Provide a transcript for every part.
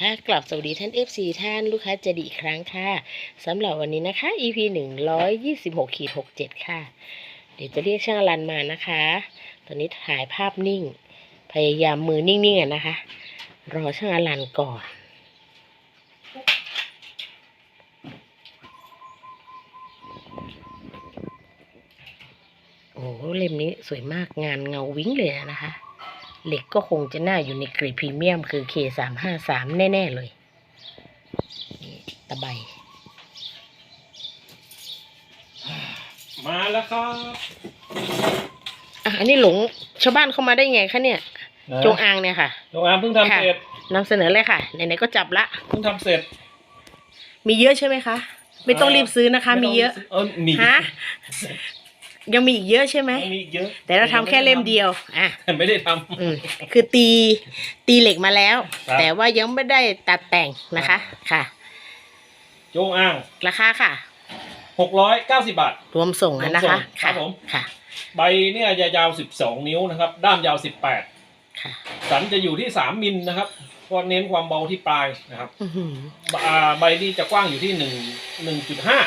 ค่ะกลับสวัสดีท่าน FC ท่านลูกค้าจะดีอีกครั้งค่ะสำหรับวันนี้นะคะ EP 126ขีด67ค่ะ เดี๋ยวจะเรียกช่างอลันมานะคะ ตอนนี้ถ่ายภาพนิ่ง พยายามมือนิ่งๆอะนะคะ รอช่างอลันก่อนโอ้โหเล่มนี้สวยมากงานเงาวิ้งเลยนะคะ เหล็กก็คงจะน่าอยู่ในเกรดพรีเมียมคือ K สามห้าสามแน่ ๆ เลยนี่ตะไบมาแล้วครับอะอันนี้หลงชาวบ้านเข้ามาได้ไงคะเนี่ยจงอางเนี่ยค่ะจงอางเพิ่งทำค่ะเสร็จนำเสนอเลยค่ะ ไหน ๆ ก็จับละ เพิ่งทำเสร็จ มีเยอะใช่ไหมคะ ไม่ต้องรีบซื้อนะคะ มีเยอะ เออมีฮะ ยังมีอีกเยอะใช่ไหมมีอีกเยอะ แต่เราทำแค่เล่มเดียว อะ แต่ไม่ได้ทอืมคือตีตีเหล็กมาแล้ว ครับแต่ว่ายังไม่ได้ตัดแต่งนะคะ ค่ะำจงอางราคาค่ะ หกร้อยเก้าสิบบาท รวมส่งอะนะคะ รวมส่งครัค่ะบผม ค่ะ ใบเนี่ยจะยาวสิบสองนิ้วนะครับ ด้ามยาวสิบแปดค่ะ สันจะอยู่ที่สามมิลนะครับเพราะเน้นความเบาที่ปลายนะครับอื้อหือ อ่าใบนี้จะกว้างอยู่ที่หนึ่งหนึ่งจุดห้า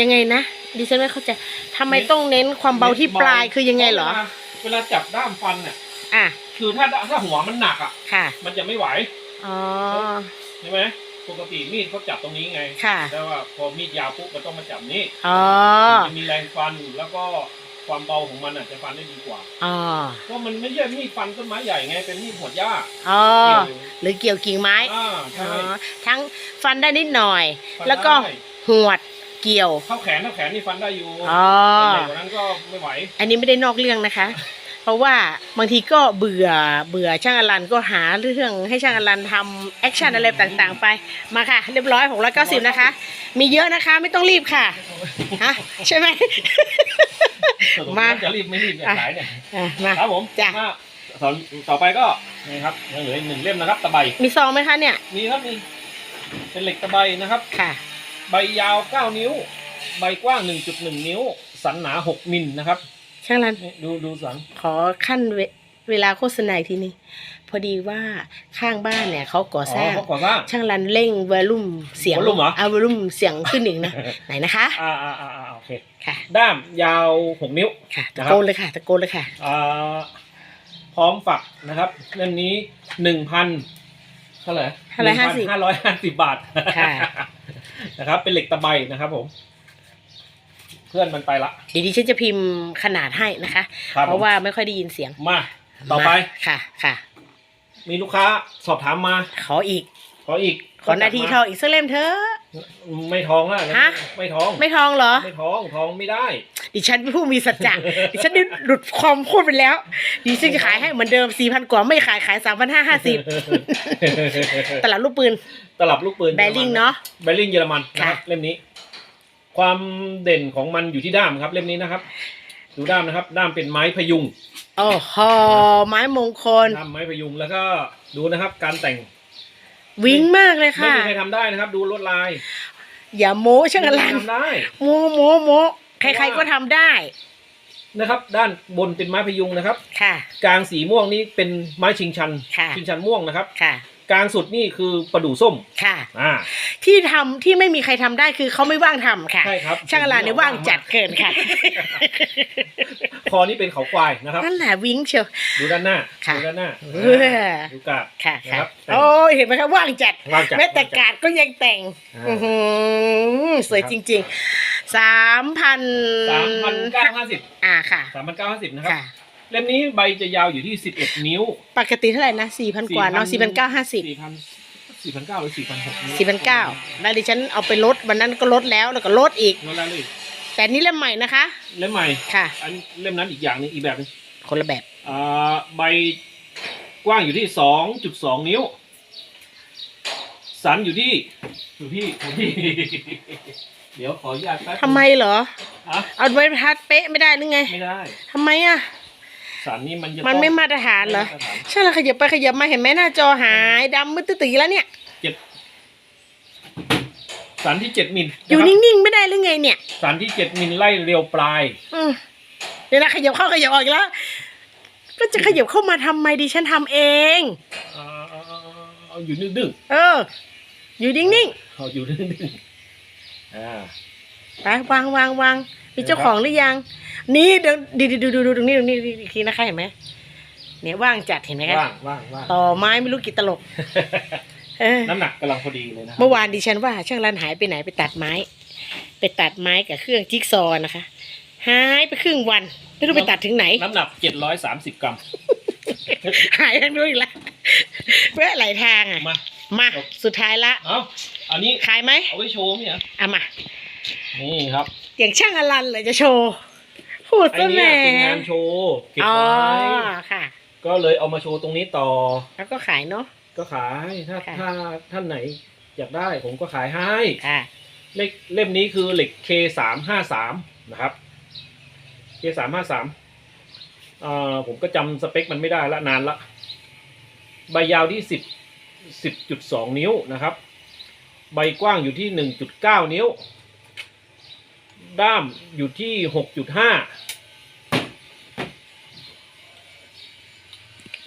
ยังไงนะดิฉันไม่เข้าใจทำไมต้องเน้นความเบาที่ปลายคือยังไงเหรอวลาเวลาจับด้ามฟันเนี่ยอะ คือถ้าถ้าหัวมันหนักอะ ค่ะ มันจะไม่ไหว อ๋อ ใช่ไหมปกติมีดเขาจับตรงนี้ไง ค่ะ แต่ว่าพอมีดยาวปุ๊บมันต้องมาจับนี้อ๋อมันจะมีแรงฟันแล้วก็ความเบาของมันอะจะฟันได้ดีกว่าอ๋อเพราะมันไม่ใช่มีดฟันต้นไม้ใหญ่ไง เป็นมีดหัวหญ้าอ๋อเกี่ยวอยู่หรือเกี่ยวกิ่งไม้อ่าอ๋ใช่อทั้งฟันได้นิดหน่อยฟันแล้วก็ได้หวด เกี่ยวเท่าแขนเท่าแขนนี่ฟันได้อยู่อ๋อ แต่ใหญ่กว่านั้นก็ไม่ไหว อันนี้ไม่ได้นอกเรื่องนะคะ เพราะว่าบางทีก็เบื่อเบื่อช่างอลันก็หาเรื่องให้ช่างอลันทำแอคชั่นอะไรต่างๆ ไปมาค่ะ เรียบร้อยหกร้อยเก้าสิบนะคะ มีเยอะนะคะไม่ต้องรีบค่ะฮะใช่ไหมมาจะรีบไม่รีบจะขายเนี่ยอะมา ครับผมจ้ะ มาตอนต่อไปก็นี่ครับยังเหลืออีกหนึ่งเล่มนะครับ ตะไบมีซองไหมคะเนี่ย มีครับมีเป็นเหล็กตะไบนะครับ ค่ะ ใบยาว 9 นิ้ว ใบกว้าง 1.1 นิ้ว สันหนา 6 มิลนะครับ ช่างรันนี่ดูดูสัน ขอขั้นเวเวลาโฆษณาอีกทีนึงพอดีว่าข้างบ้านเนี่ยเขาก่ออ๋สร้างอเขาก่อสร้างช่างรันเร่งวอลลุ่มเสียง volume เหรอ เอาวอลลุ่มเสียงขึ้นอีกนะ ไหนนะคะ อ่าอ่าอ่าอ่าโอเค ค่ะ ด้ามยาว 6 นิ้ว ค่ะตะนะครับโกนเลยค่ะตะโกนเลยค่ะ อ่าพร้อมฝักนะครับเล่มนี้1,000เท่าไหร่550 550บาทค่ะ นะครับ เป็นเหล็กตะไบนะครับผม เพื่อนมันไปละ เดี๋ยวดิฉันจะพิมพ์ขนาดให้นะคะ ครับเพราะว่าไม่ค่อยได้ยินเสียงมา ต่อไป มาค่ะค่ะ มีลูกค้าสอบถามมาขออีก ขออีกขอนาทีทองอีกสักเล่มเถอะไม่ท้องแล้วฮะไม่ท้อง ไม่ทองเหรอ ไม่ท้องท้องไม่ได้ ดิฉันเป็นผู้มีสัจจะดิฉันได้หลุดความพูดไปแล้ว ดิฉันจะขายให้เหมือนเดิมสี่พันกว่าไม่ขายขายสามพันห้าห้าสิบตลาดลูกปืน ตลับลูกปืนแบริ่งเนาะแบริ่งเยอรมันนะครับค่ะเล่มนี้ ความเด่นของมันอยู่ที่ด้ามครับ เล่มนี้นะครับ ดูด้ามนะครับ ด้ามเป็นไม้พยุงโอ้โหไม้มงคลด้ามไม้พยุงแล้วก็ดูนะครับ การแต่ง วิ่งมากเลยไม่ค่ะ มีใครทำได้นะครับ ดูลวดลายอย่าโม้ช่างอไม่ลัมีนใครทำได้ โม้โม้โม้ใครๆก็ทำได้นะครับ ด้านบนเป็นไม้พยุงนะครับ ค่ะ กลางสีม่วงนี้เป็นไม้ชิงชัน ค่ะ ชิงชันม่วงนะครับ ค่ะ กลางสุดนี่คือประดู่ส้มค่ะ อ่า ที่ทำที่ไม่มีใครทำได้คือเขาไม่ว่างทำค่ะใช่ครับช่างอลันเนี่ยว่างจัดเกินค่ะคอนี่เป็นเขาควายนะครับ นั่นแหละวิ่งเชียว ดูด้านหน้าค่ะ ดูด้านหน้าเออดูกาบ ค่ะนะค่ะครับโอ้ยเห็นไหมคะว่างจัดว่างจัดแม้แต่กาดก็ยังแต่งอ่า อื้อหือสวยจริงๆสามพันสามพันเก้าห้าสิบอ่าค่ะ สามพันเก้าห้าสิบนะครับ ค่ะ เล่มนี้ใบจะยาวอยู่ที่สิบเอ็ดนิ้วปกติเท่าไหร่นะสี่พันกว่าเนาะสี่พันเก้าห้าสิบสี่พันสี่พันเก้าหรือสี่พันหกสี่พันเก้าแล้วดิฉันเอาไปลดวันนั้นก็ลดแล้วแล้วก็ลดอีกลดแล้วเลยแต่นี่เล่มใหม่นะคะ เล่มใหม่ค่ะ อันเล่มนั้นอีกอย่างหนึงอีกแบบหนึงคนละแบบอ่าใบกว้างอยู่ที่สองจุดสองนิ้ว สันอยู่ที่อยู่ที่อยู่ที่ เดี๋ยวขออนุญาตแป๊บนึงทำไมเหรออะเอาไว้บรรทัดเป๊ะไม่ได้หรือไง ไม่ได้ทำไมอะ สันนี่มันจะมันต้องไม่มาตรฐานเหรอไม่มตฐานใช่แล้วขยับไปขยับมาเห็นไหมหน้าจอหายดำมืดตื้อๆแล้วเนี่ยเจ็ดสันที่เจ็ดมิลอยู่นะครับนิ่งๆไม่ได้หรือไงเนี่ยสันที่เจ็ดมิลไล่เรียวปลายอืมเดี๋ยวนะขยับเข้าขยับออกอีกแล้ว ก็จะขยับเข้ามาทำไมดิฉันทำเองอ่าเอาอยู่ดึงเออ อยู่นิ่งๆเอาอยู่ดึงๆอ่าๆ ไปวางวางวางมีเจ้าของหรือยัง นี่เดี๋ยวดูดูดูดูตรงนี้ตรงนี้อีกทีนะคะเห็นไหมเนี่ยว่างจัดเห็นไหมคะว่างว่างว่างต่อไม้ไม่รู้กี่ตลกเออน้ำหนักกำลังพอดีเลยนะครัเมื่อวานดิฉันว่าช่างรันหายไปไหนไปตัดไม้ ไปตัดไม้กับเครื่องจิ๊กซอว์นะคะหายไปครึ่งวันไม่รู้ไปตัดถึงไหน น้ำหนักเจ็ดร้อยสามสิบกรัมหายไปรู้อีกแล้วแวะหลายทางอะมามาสุดท้ายละเอาอันนี้ขายไหมเอาไว้โชว์เนี่ยเอามา นี่ครับอย่างช่างอลันเลยจะโชว์พูดไอ้ซะแหเนี่ม่ยเป็นงานโชว์เก็บอ๋อไว้ค่ะ ก็เลยเอามาโชว์ตรงนี้ต่อ แล้วก็ขายเนาะ ก็ขายถ้าค่ะ ถ้าท่านไหนอยากได้ผมก็ขายให้ ค่ะ เลขเล่มนี้คือเหล็ก K สามห้าสามนะครับ K สามห้าสามเอ่อผมก็จำสเปคมันไม่ได้ละนานละ ใบยาวที่สิบสิบจุดสองนิ้วนะครับ ใบกว้างอยู่ที่หนึ่งจุดเก้านิ้ว ด้ามอยู่ที่หกจุดห้า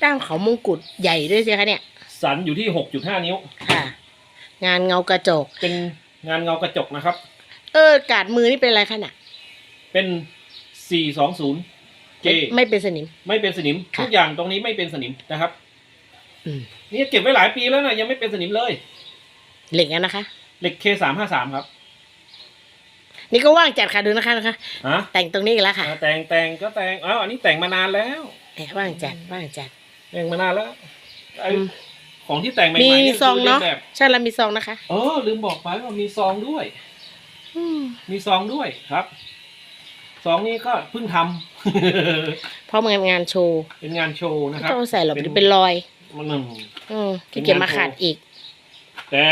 ด้ามเขามงกุฎใหญ่ด้วยสิคะเนี่ย สันอยู่ที่หกจุดห้านิ้ว ค่ะ งานเงากระจก เป็นงานเงากระจกนะครับ เออกาดมือนี่เป็นอะไรคะน่ะเป็นสี่สองศูนย์เจไม่ไม่เป็นสนิม ไม่เป็นสนิมค่ะทุกอย่างตรงนี้ไม่เป็นสนิมนะครับอืมนี่เก็บไว้หลายปีแล้วนะยังไม่เป็นสนิมเลย เหล็กอะนะคะ เหล็กเคสามห้าสามครับ นี่ก็ว่างจัดค่ะดูนะคะนะคะ ฮะแต่งตรงนี้อีกแล้วค่ะอ่าแต่งแต่งก็แต่งอ้าวอันนี้แต่งมานานแล้วแหมว่างจัดว่างจัด แต่งมานานแล้วไออืม ของที่แต่งใหม่ๆมีนี่ซองเนาะคือรียแบบใช่แล้วมีซองนะคะเออลืมบอกไปว่ามีซองด้วย อืมมีซองด้วยครับ ซองนี้ก็เพิ่งทำ เพราะมันงานโชว์เป็นงานโชว์นะครับต้องใส่หรอกเป็นเดี๋ยวเป็นรอย มันหนึ่ง อืมที่เก็บมาขาดอีก แต่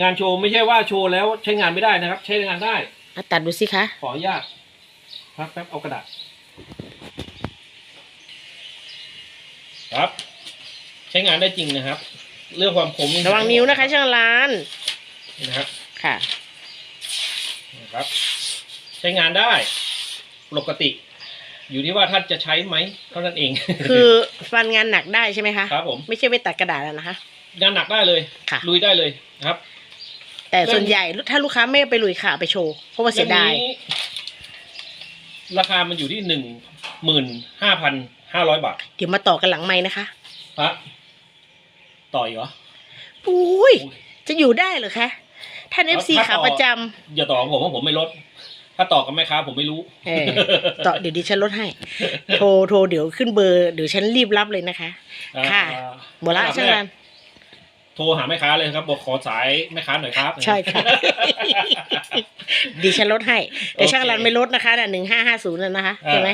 งานโชว์ไม่ใช่ว่าโชว์แล้วใช้งานไม่ได้นะครับ ใช้งานได้ อะตัดดูสิคะ ขออนุญาตพักแป๊บเอากระดาษครับ ใช้งานได้จริงนะครับ เรื่องความคมนี่ระวังนิ้วนะคะช่างร้าน นะครับค่ะ นะครับ ใช้งานได้ปกติ อยู่ที่ว่าท่านจะใช้ไหมเท่านั้นเอง คือฟันงานหนักได้ใช่ไหมคะ ครับผม ไม่ใช่ไปตัดกระดาษแล้วนะคะ งานหนักได้เลย ค่ะ ลุยได้เลยนะครับ แต่ส่วนใหญ่ถ้าลูกค้าไม่เอาไปลุยค่ะเอาไปโชว์เพราะว่าเสียดายเล่มนี้ราคามันอยู่ที่หนึ่งหมื่นห้าพันห้าร้อยบาทเดี๋ยวมาต่อกันหลังไม้นะคะครับต่ออีกเหรออุ้ยอุ๊ยจะอยู่ได้เหรอคะ ท่านเอฟซีถ้าขาต่อประจำอย่าต่อของผมว่าผมไม่ลด ถ้าต่อกับแม่ค้าผมไม่รู้ เออต่อเดี๋ยวดิฉันลดให้ โทรโทรเดี๋ยวขึ้นเบอร์ เดี๋ยวฉันรีบรับเลยนะคะ ค่ะ อ่าหมดละช่างร้าน โทรหาแม่ค้าเลยครับ บอกขอสายแม่ค้าหน่อยครับ ใช่ค่ะ ดิฉันลดให้ แต่ช่างรันไม่ลดนะคะน่ะหนึ่งห้าห้าศูนย์นะคะอ่าใช่ไหม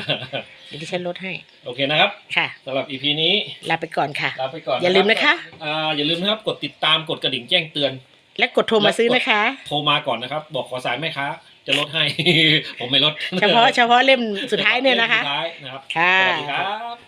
เดี๋ยวดิฉันลดให้ โอเคนะครับค่ะสำหรับ EP นี้ลาไปก่อนค่ะลาไปก่อนอย่าลืมนะคะอ่าอย่าลืมนะครับ กดติดตามกดกระดิ่งแจ้งเตือน และกดโทรมาซื้อนะคะ โทรมาก่อนนะครับ บอกขอสายแม่ค้าจะลดให้ ผมไม่ลด เฉพาะเฉพาะเล่มสุดท้ายเนี่ยนะคะสุดท้ายนะครับค่ะสวัสดีครับ